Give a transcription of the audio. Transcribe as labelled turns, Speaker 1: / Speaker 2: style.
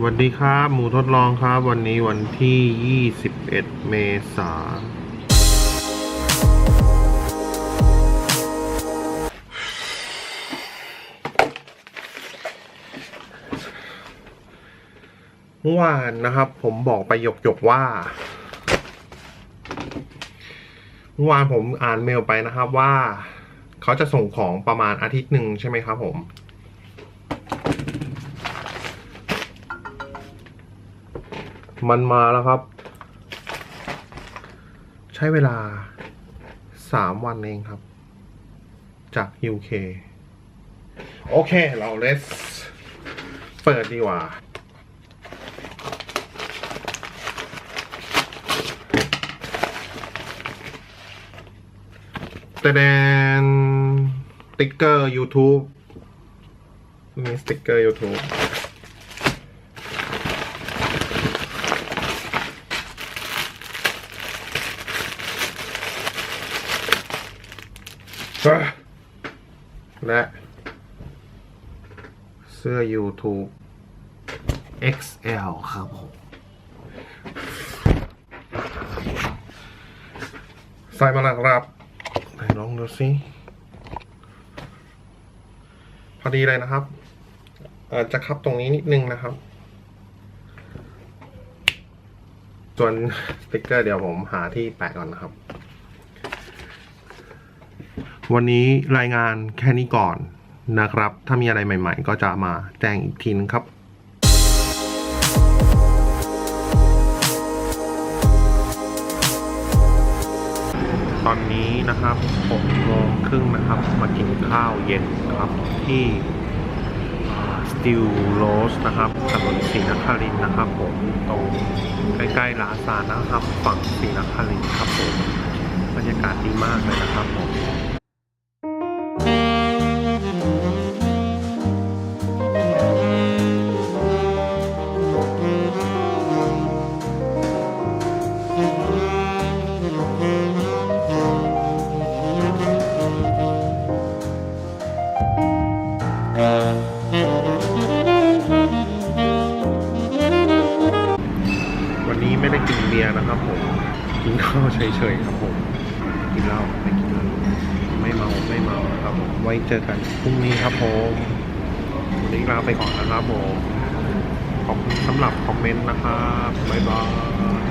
Speaker 1: สวัสดีครับ หมูทดลองครับ วันนี้วันที่ 21 เมษาเมื่อวานนะครับ ผมบอกไปหยกๆว่าเมื่อวานผมอ่านเมลไปนะครับว่า เขาจะส่งของประมาณอาทิตย์หนึ่งใช่ไหมครับผม มันมาแล้วครับ ใช้เวลาสามวันเองครับ จาก UK โอเค เรา let's เปิดดีกว่า แต่แดนสติ๊กเกอร์ YouTube มีสติ๊กเกอร์ YouTube และเสื้อ YouTube XL ครับผมใส่มาแล้วครับไหนลองดูสิพอดีเลยนะครับอ่อจะคับตรงนี้นิดนึงนะครับ ส่วนสติกเกอร์เดี๋ยวผมหาที่แปะก่อนนะครับ วันนี้รายงานแค่นี้ก่อนนะครับ ถ้ามีอะไรใหม่ ๆ ก็จะมาแจ้งอีกทีนึงครับตอนนี้นะครับ6โมงครึ่งนะครับ มากินข้าวเย็นครับที่สติลโรสนะครับถนนศรีนครินทร์นะครับผมตรงใกล้ๆลาซานนะครับ ฝั่งศรีนครินทร์ครับผมบรรยากาศดีมากเลยนะครับผม ไม่ได้กินเบียร์นะครับผมกินข้าวเฉยๆครับผมกินเหล้าไม่กินเหล้าไม่เมาไม่เมานะครับผมไว้เจอกันพรุ่งนี้ครับผมวันนี้ลาไปก่อนนะครับผมขอบคุณสำหรับคอมเมนต์นะครับบ๊ายบาย